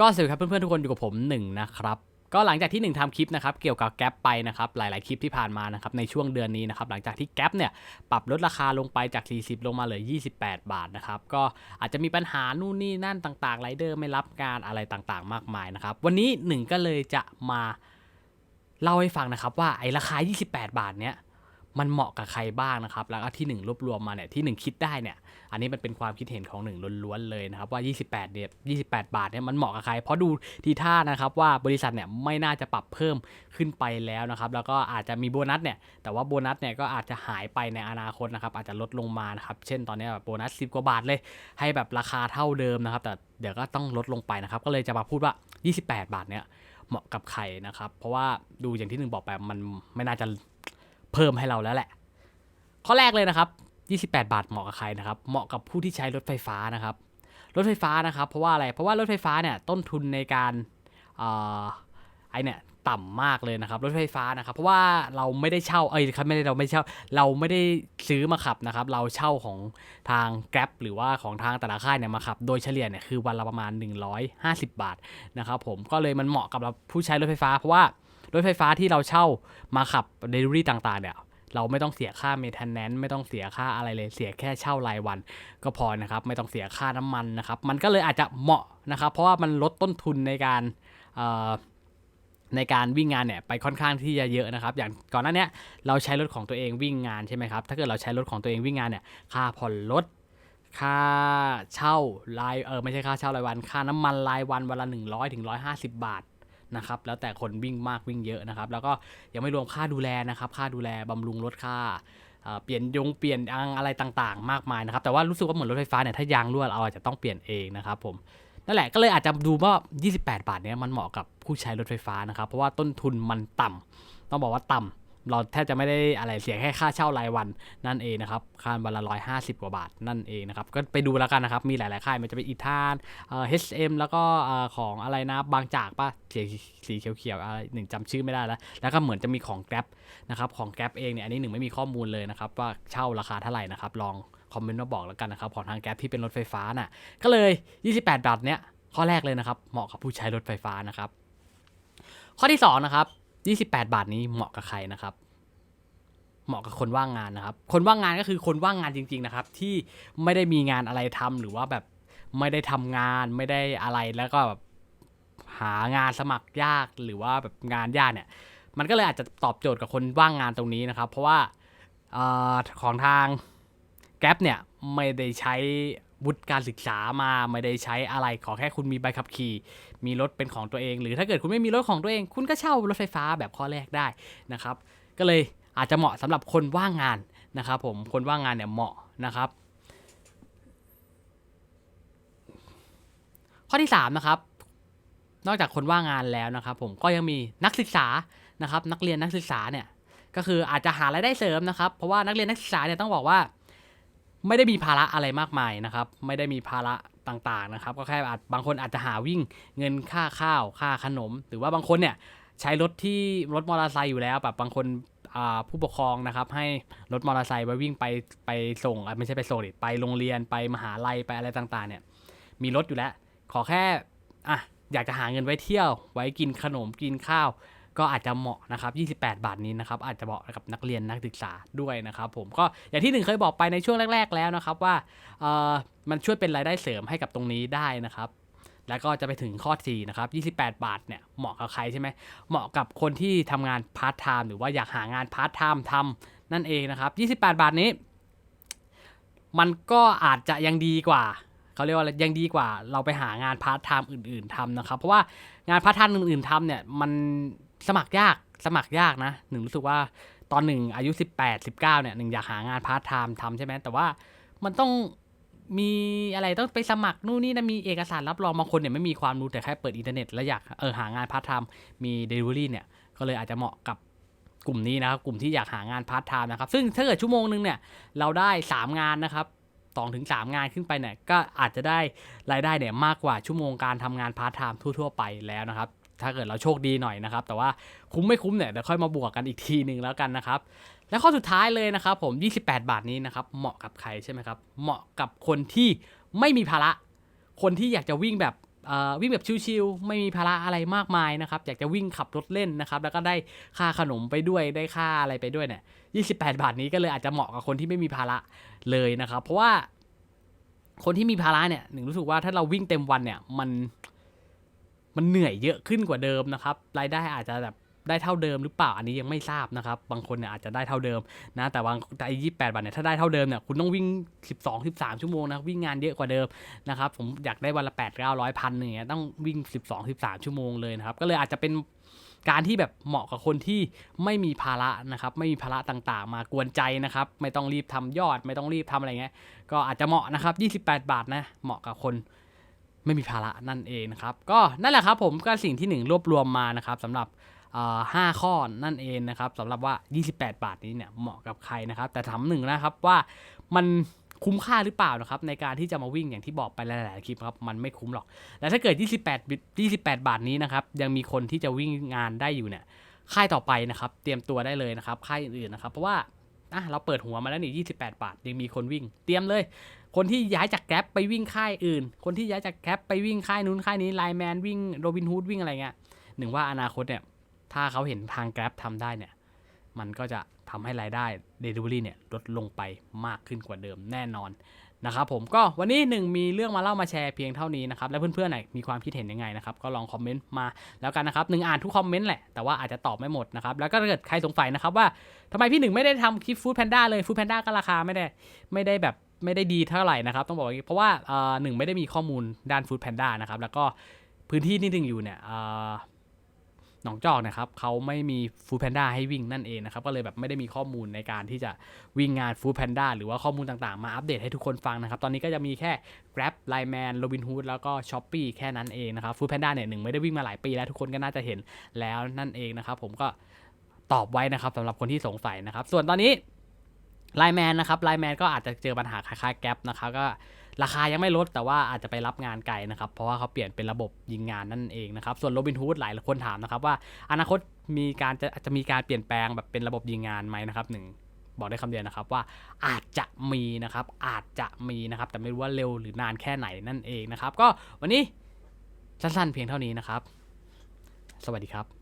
ก็สวัสดีครับเพื่อนๆทุกคนอยู่กับผมหนึ่งนะครับก็หลังจากที่หนึ่งทำคลิปนะครับเกี่ยวกับแก๊ปไปนะครับหลายๆคลิปที่ผ่านมานะครับในช่วงเดือนนี้นะครับหลังจากที่แก๊ปเนี่ยปรับลดราคาลงไปจาก 40 ลงมาเหลือ 28 บาทนะครับก็อาจจะมีปัญหานู่นนี่นั่นต่างๆไรเดอร์ไม่รับงานอะไรต่างๆ มากมายนะครับวันนี้หนึ่งก็เลยจะมาเล่าให้ฟังนะครับว่าไอ้ราคา 28 บาทเนี้ย มันเหมาะกับใครบ้างนะครับ แล้วก็ที่หนึ่งรวบรวมมาเนี่ยที่หนึ่งคิดได้เนี่ย อันนี้มันเป็นความคิดเห็นของหนึ่งล้วนๆเลยนะครับว่า 28เนี่ย28 บาทเนี่ยมันเหมาะกับใคร เพราะดูทีท่านะครับว่าบริษัทเนี่ยไม่น่าจะปรับเพิ่มขึ้นไปแล้วนะครับ แล้วก็อาจจะมีโบนัสเนี่ย แต่ว่าโบนัสเนี่ยก็อาจจะหายไปในอนาคตนะครับ อาจจะลดลงมานะครับ เช่นตอนนี้แบบโบนัส 10 กว่าบาทเลย ให้แบบราคาเท่าเดิมนะครับ แต่เดี๋ยวก็ต้องลดลงไปนะครับ ก็เลยจะมาพูดว่า 28 บาทเนี่ยเหมาะกับใครนะครับ เพราะว่าดูอย่างที่หนึ่งบอกไปมันไม่น่าจะ เพิ่มให้เราแล้วแหละ ข้อแรกเลยนะครับ 28 บาทเหมาะกับใครนะครับ เหมาะกับผู้ที่ใช้รถไฟฟ้านะครับ รถไฟฟ้านะครับ เพราะว่าอะไร เพราะว่ารถไฟฟ้าเนี่ยต้นทุนในการอ่อไอเนี่ยต่ำมากเลยนะครับ รถไฟฟ้านะครับ เพราะว่าเราไม่ได้เช่าเอ้ยครับไม่ได้เราไม่เช่า เราไม่ได้ซื้อมาขับนะครับ เราเช่าของทาง Grab หรือว่าของทางแต่ละค่ายเนี่ยมาขับ โดยเฉลี่ยเนี่ยคือวันละประมาณ 150 บาทนะครับผมก็เลยมันเหมาะกับเราผู้ใช้รถไฟฟ้า เพราะว่า รถไฟฟ้าที่เราเช่ามาขับ Delivery ต่างๆเนี่ยเราไม่ต้องเสียค่าเมทแนนไม่ต้องเสียค่าอะไรเลยเสียแค่เช่ารายวัน ก็พอนะครับไม่ต้องเสียค่าน้ำมันนะครับ มันก็เลยอาจจะเหมาะนะครับ เพราะว่ามันลดต้นทุนในการในการวิ่งงานเนี่ยไปค่อนข้างที่จะเยอะนะครับ อย่างก่อนหน้านี้เราใช้รถของตัวเองวิ่งงานใช่ไหมครับถ้าเกิดเราใช้รถของตัวเองวิ่งงานเนี่ยค่าผ่อนรถค่าเช่ารายเออไม่ใช่ค่าเช่ารายวัน ค่าน้ำมันรายวันวันละ100ถึง150 บาท นะครับแล้วแต่คนวิ่งมากวิ่งเยอะนะครับแล้วก็ยังไม่รวมค่าดูแลนะครับค่าดูแลบำรุงรถค่าเปลี่ยนยงเปลี่ยนอังอะไรต่างๆ มากมายนะครับแต่ว่ารู้สึกว่าเหมือนรถไฟฟ้าเนี่ยถ้ายางรั่วเราอาจจะต้องเปลี่ยนเองนะครับผมนั่นแหละก็เลยอาจจะดูว่า 28 บาทเนี้ยมันเหมาะกับผู้ใช้รถไฟฟ้านะครับเพราะว่าต้นทุนมันต่ำต้องบอกว่าต่ำ เราแทบจะไม่ได้อะไรเสียแค่ค่าเช่ารายวันนั่นเองนะครับค่าวันละ150กว่าบาทนั่นเองนะครับ ก็ไปดูแล้วกันนะครับ มีหลายๆค่ายมันจะเป็นอีทานเอ่อ H&M แล้วก็เอ่อของอะไรนะบางจากป่ะสีสีเขียวๆอะไรหนึ่งจำชื่อไม่ได้แล้ว แล้วก็เหมือนจะมีของ Grab นะครับของ Grab เองเนี่ยอันนี้หนึ่งไม่มีข้อมูลเลยนะครับว่าเช่าราคาเท่าไหร่นะครับลองคอมเมนต์มาบอกแล้วกันนะครับของทาง Grab ที่เป็นรถไฟฟ้าน่ะก็เลย 28 บาทเนี้ยข้อแรกเลยนะครับ เหมาะกับผู้ใช้รถไฟฟ้านะครับ ข้อที่2นะครับ 28 บาทนี้เหมาะกับใครนะครับ เหมาะกับคนว่างงานนะครับ คนว่างงานก็คือคนว่างงานจริง ๆนะครับ ที่ไม่ได้มีงานอะไรทำหรือว่าแบบไม่ได้ทำงานไม่ได้อะไรแล้วก็แบบหางานสมัครยากหรือว่าแบบงานยากเนี่ย มันก็เลยอาจจะตอบโจทย์กับคนว่างงานตรงนี้นะครับ เพราะว่าออของทางแก p เนี่ยไม่ได้ใช้ วุฒิการศึกษามาไม่ได้ใช้อะไรขอแค่คุณมีใบขับขี่ มีรถเป็นของตัวเอง หรือถ้าเกิดคุณไม่มีรถของตัวเอง คุณก็เช่ารถไฟฟ้าแบบข้อแรกได้นะครับ ก็เลยอาจจะเหมาะสำหรับคนว่างงานนะครับผมคนว่างงานเนี่ยเหมาะนะครับ ข้อที่3นะครับนอกจากคนว่างงานแล้วนะครับ ผมก็ยังมีนักศึกษานะครับ นักเรียนนักศึกษาเนี่ยก็คืออาจจะหารายได้เสริมนะครับ เพราะว่านักเรียนนักศึกษาเนี่ยต้องบอกว่า ไม่ได้มีภาระอะไรมากมายนะครับ ไม่ได้มีภาระต่างๆนะครับ ก็แค่อาจบางคนอาจจะหาวิ่งเงินค่าข้าวค่าขนม หรือว่าบางคนเนี่ยใช้รถที่รถมอเตอร์ไซค์อยู่แล้วแบบบางคนผู้ปกครองนะครับ ให้รถมอเตอร์ไซค์ไปวิ่งไปไปส่งไม่ใช่ไปส่งไปโรงเรียนไปมหาลัยไปอะไรต่างๆ เนี่ยมีรถอยู่แล้ว ขอแค่อะอยากจะหาเงินไว้เที่ยว ไว้กินขนมกินข้าว ก็อาจจะเหมาะนะครับ28 บาทนี้นะครับอาจจะเหมาะกับนักเรียนนักศึกษาด้วยนะครับผมก็อย่างที่หนึ่งเคยบอกไปในช่วงแรก ๆ แล้วนะครับว่าเออมันช่วยเป็นรายได้เสริมให้กับตรงนี้ได้นะครับแล้วก็จะไปถึงข้อ4นะครับ28 บาทเนี่ยเหมาะกับใครใช่ไหมเหมาะกับคนที่ทำงานพาร์ทไทม์หรือว่าอยากหางานพาร์ทไทม์ทำนั่นเองนะครับ28 บาทนี้ มันก็อาจจะยังดีกว่าเขาเรียกว่ายังดีกว่า เราไปหางานพาร์ทไทม์อื่น ๆทำนะครับ เพราะว่างานพาร์ทไทม์อื่นๆทำเนี่ยมัน สมัครยากสมัครยากนะหนึ่งรู้สึกว่าตอนหนึ่งอายุ 18 19เนี่ยหนึ่งอยากหางานพาร์ทไทม์ทำใช่ไหมแต่ว่ามันต้องมีอะไรต้องไปสมัครนู่นนี่นะมีเอกสารรับรองบางคนเนี่ยไม่มีความรู้แต่แค่เปิดอินเทอร์เน็ตแล้วอยากเออหางานพาร์ทไทม์มี Delivery เนี่ยก็เลยอาจจะเหมาะกับกลุ่มนี้นะครับกลุ่มที่อยากหางานพาร์ทไทม์นะครับซึ่งถ้าเกิดชั่วโมงนึงเนี่ยเราได้ 3 งานนะครับสองถึงสามงานขึ้นไปเนี่ยก็อาจจะได้รายได้เนี่ยมากกว่าชั่วโมงการทำงานพาร์ทไทม์ทั่ว ๆ ไปแล้วนะครับ ถ้าเกิดเราโชคดีหน่อยนะครับ แต่ว่าคุ้มไม่คุ้มเนี่ยเดี๋ยวค่อยมาบวกกันอีกทีหนึ่งแล้วกันนะครับ และข้อสุดท้ายเลยนะครับผม 28 บาทนี้นะครับ เหมาะกับใครใช่ไหมครับ เหมาะกับคนที่ไม่มีภาระ คนที่อยากจะวิ่งแบบวิ่งแบบชิลๆไม่มีภาระอะไรมากมายนะครับ อยากจะวิ่งขับรถเล่นนะครับ แล้วก็ได้ค่าขนมไปด้วยได้ค่าอะไรไปด้วยเนี่ย28 บาทนี้ก็เลยอาจจะเหมาะกับคนที่ไม่มีภาระเลยนะครับ เพราะว่าคนที่มีภาระเนี่ยหนึ่งรู้สึกว่าถ้าเราวิ่งเต็มวันเนี่ยมัน มันเหนื่อยเยอะขึ้นกว่าเดิมนะครับ รายได้อาจจะแบบได้เท่าเดิมหรือเปล่าอันนี้ยังไม่ทราบนะครับ บางคนเนี่ยอาจจะได้เท่าเดิมนะ แต่บางแต่ยี่แปดบาทเนี่ยถ้าได้เท่าเดิมเนี่ยคุณต้องวิ่ง 12 13 ชั่วโมงนะวิ่งงานเยอะกว่าเดิมนะครับ ผมอยากได้วันละ8 9 0 0พันอย่างเงี้ยต้องวิ่ง 12 13 ชั่วโมงเลยนะครับ ก็เลยอาจจะเป็นการที่แบบเหมาะกับคนที่ไม่มีภาระนะครับไม่มีภาระต่างๆ มากวนใจนะครับ ไม่ต้องรีบทำยอด ไม่ต้องรีบทำอะไรเงี้ยก็อาจจะเหมาะนะครับ 28 บาทนะเหมาะกับคน ไม่มีภาระนั่นเองนะครับ ก็นั่นแหละครับผมก็สิ่งที่หนึ่งรวบรวมมานะครับสำหรับห้าข้อนั่นเองนะครับสำหรับว่า 28 บาทนี้เนี่ยเหมาะกับใครนะครับ แต่ถามหนึ่งนะครับว่ามันคุ้มค่าหรือเปล่านะครับในการที่จะมาวิ่งอย่างที่บอกไปหลาย ๆ คลิปครับมันไม่คุ้มหรอก และถ้าเกิด 28บิ28 บาทนี้นะครับยังมีคนที่จะวิ่งงานได้อยู่เนี่ยค่ายต่อไปนะครับ เตรียมตัวได้เลยนะครับค่ายอื่นๆนะครับ เพราะว่า อะเราเปิดหัวมาแล้วนี่ 28 บาท ยังมีคนวิ่ง เตรียมเลย คนที่ย้ายจากแกร็บไปวิ่งค่ายอื่น คนที่ย้ายจากแกร็บไปวิ่งค่ายนู้นค่ายนี้ไลแมนวิ่งโรบินฮูดวิ่งอะไรเงี้ยหนึ่งว่าอนาคตเนี่ย ถ้าเขาเห็นทางแกร็บทำได้เนี่ย มันก็จะทำให้รายได้เดลิเวอรี่เนี่ยลดลงไปมากขึ้นกว่าเดิมแน่นอน นะครับผมก็วันนี้หนึ่งมีเรื่องมาเล่ามาแชร์เพียงเท่านี้นะครับแล้วเพื่อนๆไหนมีความคิดเห็นยังไงนะครับก็ลองคอมเมนต์มาแล้วกันนะครับหนึ่งอ่านทุกคอมเมนต์แหละแต่ว่าอาจจะตอบไม่หมดนะครับแล้วก็ถ้าเกิดใครสงสัยนะครับว่าทำไมพี่หนึ่งไม่ได้ทำคลิปฟู้ดแพนด้าเลยฟู้ดแพนด้าก็ราคาไม่ได้ไม่ได้แบบไม่ได้ดีเท่าไหร่นะครับต้องบอกอย่าเพราะว่าหนึ่งไม่ได้มีข้อมูลด้านฟู้ดแพนด้านะครับแล้วก็พื้นที่ที่หนึ่งอยู่เนี่ย หนองจอกนะครับเขาไม่มีฟู้ดแพนด้าให้วิ่งนั่นเองนะครับก็เลยแบบไม่ได้มีข้อมูลในการที่จะวิ่งงานฟู้ดแพนด้าหรือว่าข้อมูลต่างๆ มาอัปเดตให้ทุกคนฟังนะครับ ตอนนี้ก็จะมีแค่ Grab Line Man Robinhood แล้วก็ s h o p e e แค่นั้นเองนะครับฟู้ดแพนด้าเนี่ยหนึ่งไม่ได้วิ่งมาหลายปีแล้วทุกคนก็น่าจะเห็นแล้วนั่นเองนะครับผมก็ตอบไว้นะครับสำหรับคนที่สงสัยนะครับส่วนตอนนี้ไลแมนนะครับไลแมนก็อาจจะเจอปัญหาคล้ายๆแก๊ปนะครับก็ ราคายังไม่ลดแต่ว่าอาจจะไปรับงานไกลนะครับ เพราะว่าเขาเปลี่ยนเป็นระบบยิงงานนั่นเองนะครับ ส่วนโรบินฮูดหลายคนถามนะครับว่า อนาคตมีการจะจะมีการเปลี่ยนแปลงแบบเป็นระบบยิงงานไหมนะครับหนึ่งบอกได้คำเดียวนะครับว่าอาจจะมีนะครับ อาจจะมีนะครับ แต่ไม่รู้ว่าเร็วหรือนานแค่ไหนนั่นเองนะครับ ก็วันนี้สั้นๆเพียงเท่านี้นะครับ สวัสดีครับ